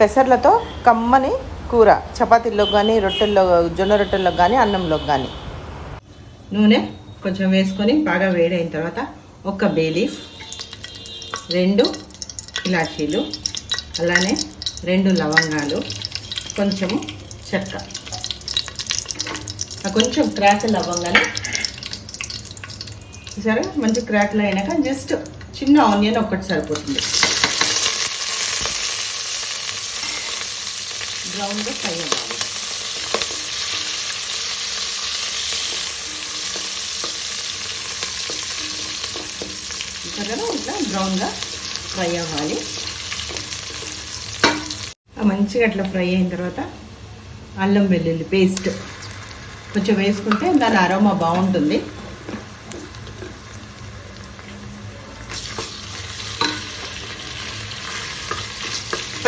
పెసర్లతో కమ్మని కూర. చపాతీల్లో కానీ రొట్టెల్లో జొన్న రొట్టెల్లో కానీ అన్నంలో కానీ నూనె కొంచెం వేసుకొని బాగా వేడైన తర్వాత ఒక బేలీఫ్ రెండు ఇలాచీలు అలానే రెండు లవంగాలు కొంచెము చెక్క. కొంచెం క్రాకలు అవ్వగానే సరే మంచి క్రాక్లు అయినాక జస్ట్ చిన్న ఆనియన్ ఒక్కటి సరిపోతుంది. బ్రౌన్గా ఫ్రై అవ్వాలి. ఇంకా ఇట్లా బ్రౌన్గా ఫ్రై అవ్వాలి. ఆ మంచిగా అట్లా ఫ్రై అయిన తర్వాత అల్లం వెల్లుల్లి పేస్ట్ కొంచెం వేసుకుంటే దాని అరోమా బాగుంటుంది.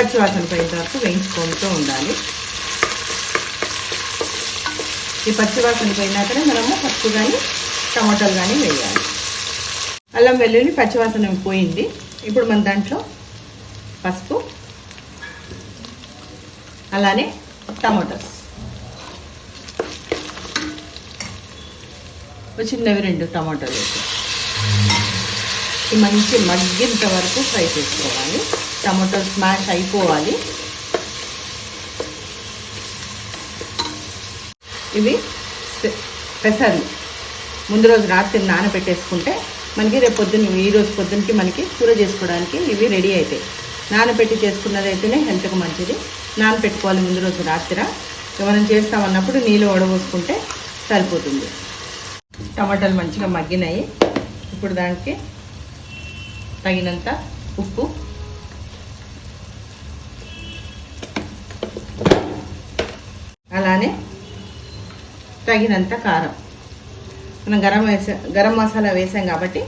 పచ్చివాసన పోయిన వరకు వేయించుకుంటూ ఉండాలి. ఈ పచ్చివాసన పోయినాకనే మనము పప్పు కానీ టమాటాలు కానీ వేయాలి. అల్లం వెల్లుల్లి పచ్చివాసన పోయింది. ఇప్పుడు మన దాంట్లో పసుపు అలానే టమాటోస్. చిన్నవి రెండు టమాటాలు వేసి ఈ మంచి మగ్గింత వరకు ఫ్రై చేసుకోవాలి. టమాటో స్మాష్ అయిపోవాలి. ఇవి పెసర్లు. ముందు రోజు రాత్రి నానబెట్టేసుకుంటే మనకి రేపు పొద్దున్న ఈ రోజు పొద్దున్నకి మనకి కూర చేసుకోవడానికి ఇవి రెడీ అవుతాయి నానబెట్టి చేసుకున్నది అయితేనే హెల్త్కి మంచిది. నానబెట్టుకోవాలి ముందు రోజు రాత్రి. మనం చేస్తామన్నప్పుడు నీళ్ళు వడబోసుకుంటే సరిపోతుంది. టమాటాలు మంచిగా మగ్గినాయి. ఇప్పుడు దానికి తగినంత ఉప్పు తగినంత కారం. మనం గరం వేసా గరం మసాలా వేసాం కాబట్టి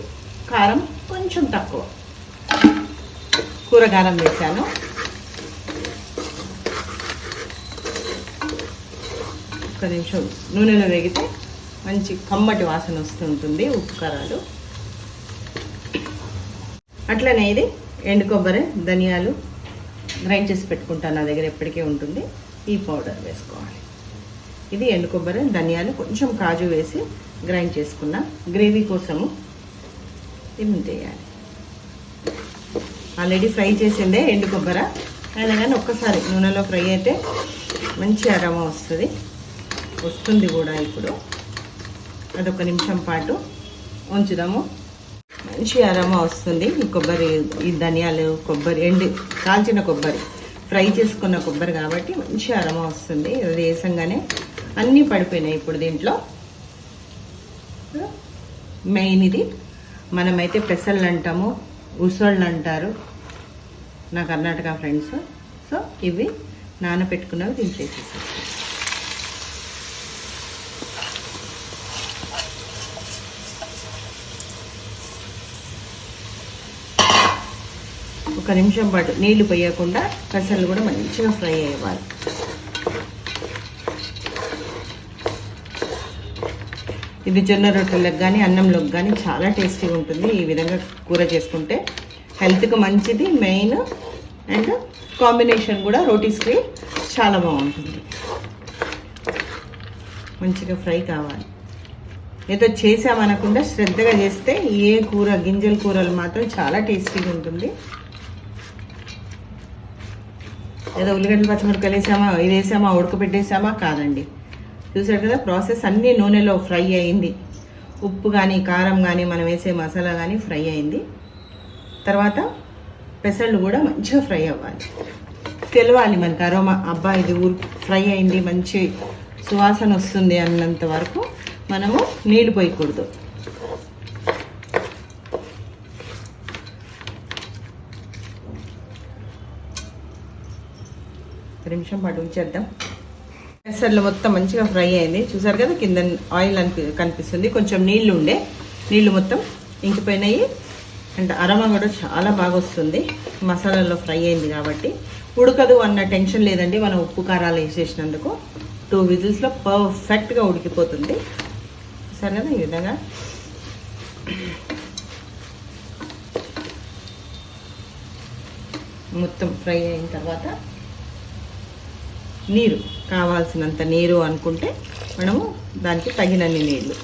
కారం కొంచెం తక్కువ. కూరగారం వేసాను. ఒక నిమిషం నూనెలో వేగితే మంచి కమ్మటి వాసన వస్తుంటుంది ఉప్పు కారాలు. అట్లనే ఇది ఎండు కొబ్బరి ధనియాలు గ్రైండ్ చేసి పెట్టుకుంటాను. నా దగ్గర ఎప్పటికీ ఉంటుంది. ఈ పౌడర్ వేసుకోవాలి. ఇది ఎండు కొబ్బరి ధనియాలు కొంచెం కాజు వేసి గ్రైండ్ చేసుకున్న గ్రేవీ కోసము ఇది చేయాలి? ఆల్రెడీ ఫ్రై చేసిందే ఎండు కొబ్బర. అయినా కానీ ఒక్కసారి నూనెలో ఫ్రై అయితే మంచి అరమ వస్తుంది. వస్తుంది కూడా ఇప్పుడు. అదొక నిమిషం పాటు ఉంచుదాము. మంచి అరమ వస్తుంది. ఈ కొబ్బరి ఈ ధనియాలు కొబ్బరి ఎండి కాల్చిన కొబ్బరి. ఫ్రై చేసుకున్న కొబ్బరి కాబట్టి మంచి అరమ వస్తుంది. అది వేసంగానే అన్నీ పడిపోయినాయి ఇప్పుడు దీంట్లో. మెయిన్ ఇది. మనమైతే పెసళ్ళు అంటాము ఉసళ్ళు అంటారు. నా కర్ణాటక ఫ్రెండ్స్. సో ఇవి నానబెట్టుకున్నవి దించేసేసి ఒక నిమిషం పాటు నీళ్ళు పోయకుండా పెసలు కూడా మంచిగా ఫ్రై అయ్యేవాళ్ళు ఇది జొన్న రొట్టెలకు కానీ అన్నంలోకి కానీ చాలా టేస్టీగా ఉంటుంది. ఈ విధంగా కూర చేసుకుంటే హెల్త్కి మంచిది మెయిన్ అండ్ కాంబినేషన్ కూడా రోటీస్కి చాలా బాగుంటుంది. మంచిగా ఫ్రై కావాలి. ఏదో చేసామనకుండా శ్రద్ధగా చేస్తే ఏ కూర గింజల కూరలు మాత్రం చాలా టేస్టీగా ఉంటుంది. ఏదో ఉల్లిగడ్డలు పచ్చిమిరపకాయలు వేసామా ఇది వేసామా ఉడకబెట్టేసామా కాదండి. చూసారు కదా? ప్రాసెస్ అన్నీ నూనెలో ఫ్రై అయింది. ఉప్పు కానీ కారం కానీ మనం వేసే మసాలా కానీ ఫ్రై అయింది. తర్వాత పెసళ్ళు కూడా మంచిగా ఫ్రై అవ్వాలి. తెలవాలి మనకి అరోమా. అబ్బా ఇది ఊరు ఫ్రై అయింది మంచి సువాసన వస్తుంది అన్నంత వరకు. మనము నీళ్ళు పోయకూడదు. నిమిషం పాటు ఉంచేద్దాం. పెసర్లు మొత్తం మంచిగా ఫ్రై అయింది. చూసారు కదా కింద ఆయిల్ అనిపి కనిపిస్తుంది. కొంచెం నీళ్ళు ఉండే. నీళ్ళు మొత్తం ఇంకిపోయినాయి. అండ్ అరమ కూడా చాలా బాగా వస్తుంది. మసాలాలో ఫ్రై అయింది కాబట్టి. ఉడకదు అన్న టెన్షన్ లేదండి. మనం ఉప్పు కారాలు వేసేసినందుకు టూ విజిల్స్లో పర్ఫెక్ట్గా ఉడికిపోతుంది. సరే కదా ఈ విధంగా. మొత్తం ఫ్రై అయిన తర్వాత నీరు కావాల్సినంత నీరు అనుకుంటే మనము దానికి తగినన్ని నీళ్ళు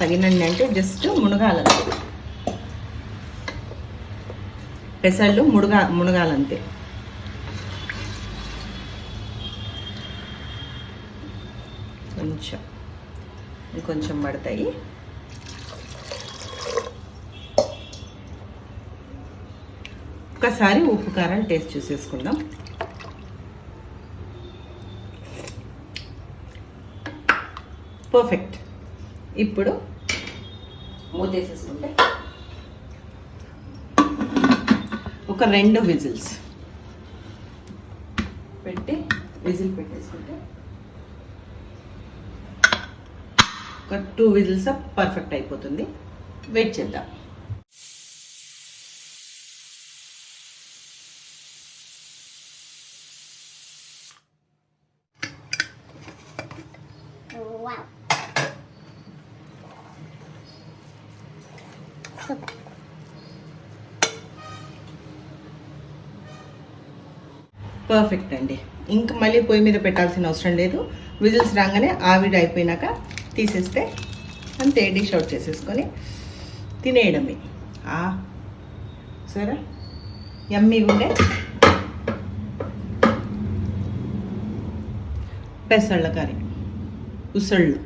తగినన్ని అంటే జస్ట్ మునగాలంతే. పెసళ్ళు మునగా మునగాలంతే. కొంచెం ఇంకొంచెం పడతాయి. ఒకసారి ఉప్పు కారం టేస్ట్ చూసేసుకుందాం. పర్ఫెక్ట్ ఇప్పుడు మూతేసేసుకుంటే ఒక రెండు విజిల్స్. పెట్టి విజిల్ పెట్టేసుకుంటే ఒక టూ విజిల్స్ పర్ఫెక్ట్ అయిపోతుంది. వెయిట్ చేద్దాం. Wow. పర్ఫెక్ట్ అండి. ఇంకా మళ్ళీ పొయ్యి మీద పెట్టాల్సిన అవసరం లేదు. విజిల్స్ రాగానే ఆవిడ అయిపోయినాక తీసేస్తే అంతే డిష్ అవుట్ చేసేసుకొని తినేయడమే. సరే? యమ్మీ ఉండే పెసళ్ళ కర్రీ. ఉసళ్ళు.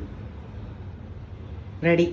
రెడీ